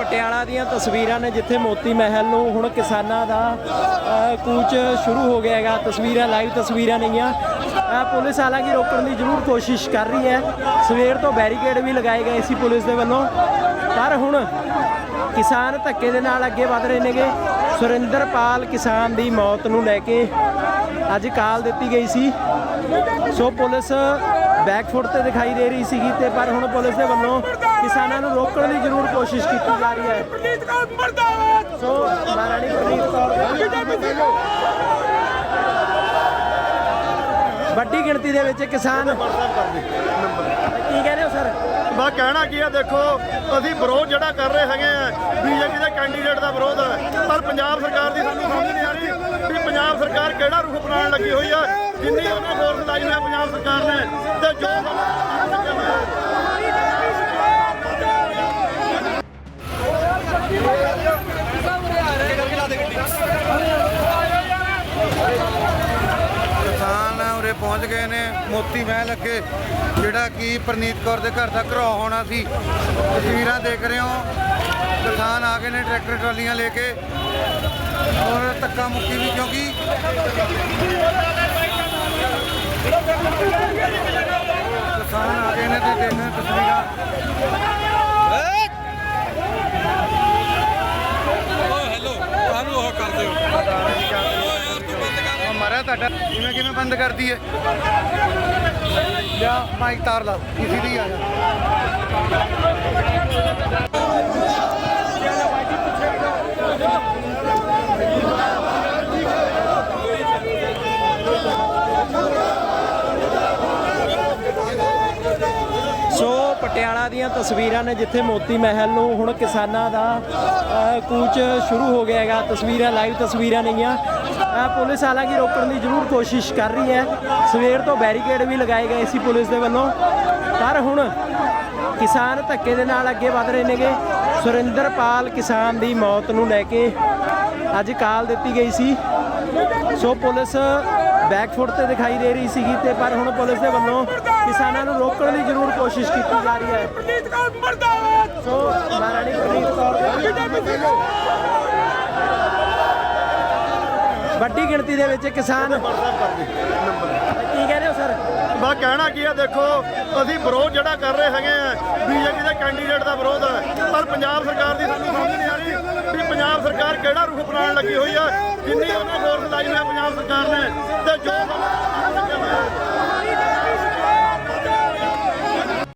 ਪਟਿਆਲਾ ਦੀਆਂ ਤਸਵੀਰਾਂ ਨੇ ਜਿੱਥੇ ਮੋਤੀ ਮਹਿਲ ਨੂੰ ਹੁਣ ਕਿਸਾਨਾਂ ਦਾ ਕੂਚ ਸ਼ੁਰੂ ਹੋ ਗਿਆ ਹੈਗਾ। ਤਸਵੀਰਾਂ ਲਾਈਵ ਤਸਵੀਰਾਂ ਨੇਗੀਆਂ। ਪੁਲਿਸ ਹਾਲਾਂਕਿ ਰੋਕਣ ਦੀ ਜ਼ਰੂਰ ਕੋਸ਼ਿਸ਼ ਕਰ ਰਹੀ ਹੈ। ਸਵੇਰ ਤੋਂ ਬੈਰੀਕੇਡ ਵੀ ਲਗਾਏ ਗਏ ਸੀ ਪੁਲਿਸ ਦੇ ਵੱਲੋਂ। ਪਰ ਹੁਣ ਕਿਸਾਨ ਧੱਕੇ ਦੇ ਨਾਲ ਅੱਗੇ ਵਧ ਰਹੇ ਨੇਗੇ। ਸੁਰਿੰਦਰਪਾਲ ਕਿਸਾਨ ਦੀ ਮੌਤ ਨੂੰ ਲੈ ਕੇ ਅੱਜ ਕਾਲ ਦਿੱਤੀ ਗਈ ਸੀ। ਸੋ ਪੁਲਿਸ ਬੈਕਫੁੱਟ ਤੇ ਦਿਖਾਈ ਦੇ ਰਹੀ ਸੀਗੀ ਤੇ ਪਰ ਹੁਣ ਪੁਲਿਸ ਦੇ ਵੱਲੋਂ ਕਿਸਾਨਾਂ ਨੂੰ ਰੋਕਣ ਦੀ ਜ਼ਰੂਰ ਕੋਸ਼ਿਸ਼ ਕੀਤੀ ਜਾ ਰਹੀ ਹੈ। ਪ੍ਰਨੀਤ ਕੌਰ ਮਰਦਾਬਾਦ! ਸੋ ਮਹਾਰਾਣੀ ਪ੍ਰਨੀਤ ਕੌਰ ਵੱਡੀ ਗਿਣਤੀ ਦੇ ਵਿੱਚ ਕਿਸਾਨ। ਕੀ ਕਹਿੰਦੇ ਹੋ ਸਰ? ਬਸ ਕਹਿਣਾ ਕੀ ਹੈ ਦੇਖੋ ਅਸੀਂ ਵਿਰੋਧ ਜਿਹੜਾ ਕਰ ਰਹੇ ਹੈਗੇ ਆ ਬੀਜੇਪੀ ਦੇ ਕੈਂਡੀਡੇਟ ਦਾ ਵਿਰੋਧ ਹੈ ਪਰ ਪੰਜਾਬ ਸਰਕਾਰ ਦੀ ਸਾਨੂੰ ਸਮਝ ਨਹੀਂ ਆ ਰਹੀ ਵੀ ਪੰਜਾਬ ਸਰਕਾਰ ਕਿਹੜਾ ਰੂਖ ਅਪਣਾਉਣ ਲੱਗੀ ਹੋਈ ਹੈ ਜਿੰਨੀ ਉਹਨਾਂ ਫੋਰਸ ਲਾਈ ਹੈ ਪੰਜਾਬ ਸਰਕਾਰ ਨੇ। ਕਿਸਾਨ ਪਹੁੰਚ ਗਏ ਨੇ। ਮੋਤੀ ਮਹਿਲ ਅੱਗੇ, ਜਿਹੜਾ ਕਿ ਪ੍ਰਨੀਤ ਕੌਰ ਦੇ ਘਰ ਦਾ ਘਰੋ ਹੋਣਾ ਸੀ। ਤਸਵੀਰਾਂ ਦੇਖ ਰਹੇ ਹੋ। ਕਿਸਾਨ ਆ ਗਏ ਨੇ ਟਰੈਕਟਰ ਟਰਾਲੀਆਂ ਲੈ ਕੇ। ਔਰ ਧੱਕਾ ਮੁੱਕੀ ਵੀ, ਕਿਉਂਕਿ ਕਿਸਾਨ ਆ ਗਏ ਨੇ ਤੇ ਦੇਖ ਰਹੇ ਹੋ ਤਸਵੀਰਾਂ ਸਾਨੂੰ ਉਹ ਕਰ ਦਿਓ ਉਹ ਤੁਹਾਡਾ? ਕਿਵੇਂ ਕਿਵੇਂ ਬੰਦ ਕਰਦੀ ਹੈ? ਲਿਆ ਮਾਈਕ ਤਾਰ ਲਾ ਇਸੀ ਦੀ ਆ ਜਾ ਸੋ ਪਟਿਆਲਾ ਦੀਆਂ ਤਸਵੀਰਾਂ ਨੇ ਜਿੱਥੇ ਮੋਤੀ ਮਹਿਲ ਨੂੰ ਹੁਣ ਕਿਸਾਨਾਂ ਦਾ ਕੂਚ ਸ਼ੁਰੂ ਹੋ ਗਿਆ ਹੈਗਾ। ਤਸਵੀਰਾਂ, ਲਾਈਵ ਤਸਵੀਰਾਂ ਨੇਗੀਆਂ ਪੁਲਿਸ ਹਾਲਾਂਕਿ ਰੋਕਣ ਦੀ ਜ਼ਰੂਰ ਕੋਸ਼ਿਸ਼ ਕਰ ਰਹੀ ਹੈ। ਸਵੇਰ ਤੋਂ ਬੈਰੀਕੇਡ ਵੀ ਲਗਾਏ ਗਏ ਸੀ ਪੁਲਿਸ ਦੇ ਵੱਲੋਂ। ਪਰ ਹੁਣ ਕਿਸਾਨ ਧੱਕੇ ਦੇ ਨਾਲ ਅੱਗੇ ਵਧ ਰਹੇ ਨੇਗੇ। ਸੁਰਿੰਦਰਪਾਲ ਕਿਸਾਨ ਦੀ ਮੌਤ ਨੂੰ ਲੈ ਕੇ ਅੱਜ ਕਾਲ ਦਿੱਤੀ ਗਈ ਸੀ। ਸੋ ਪੁਲਿਸ ਬੈਕਫੁੱਟ ਤੇ ਦਿਖਾਈ ਦੇ ਰਹੀ ਸੀਗੀ ਤੇ ਪਰ ਹੁਣ ਪੁਲਿਸ ਦੇ ਵੱਲੋਂ ਕਿਸਾਨਾਂ ਨੂੰ ਰੋਕਣ ਦੀ ਜ਼ਰੂਰ ਕੋਸ਼ਿਸ਼ ਕੀਤੀ ਜਾ ਰਹੀ ਹੈ। ਪ੍ਰਨੀਤ ਕੌਰ ਮਰਦਾਬਾਦ। ਸੋ ਮਹਾਰਾਣੀ ਪ੍ਰਨੀਤ ਕੌਰ ਵੱਡੀ ਗਿਣਤੀ ਦੇ ਵਿੱਚ ਕਿਸਾਨ। ਕੀ ਕਹਿੰਦੇ ਹੋ ਸਰ? ਬਸ ਕਹਿਣਾ ਕੀ ਹੈ ਦੇਖੋ ਅਸੀਂ ਵਿਰੋਧ ਜਿਹੜਾ ਕਰ ਰਹੇ ਹੈਗੇ ਆ ਬੀਜੇਪੀ ਦੇ ਕੈਂਡੀਡੇਟ ਦਾ ਵਿਰੋਧ ਹੈ ਪਰ ਪੰਜਾਬ ਸਰਕਾਰ ਦੀ ਸਾਨੂੰ ਸਮਝ ਨਹੀਂ ਆ ਰਹੀ ਵੀ ਪੰਜਾਬ ਸਰਕਾਰ ਕਿਹੜਾ ਰੂਖ ਅਪਣਾਉਣ ਲੱਗੀ ਹੋਈ ਹੈ ਜਿੰਨੀ ਉਹਨਾਂ ਫੋਰਸ ਲਾਈ ਹੋਈ ਹੈ ਪੰਜਾਬ ਸਰਕਾਰ ਨੇ ਤੇ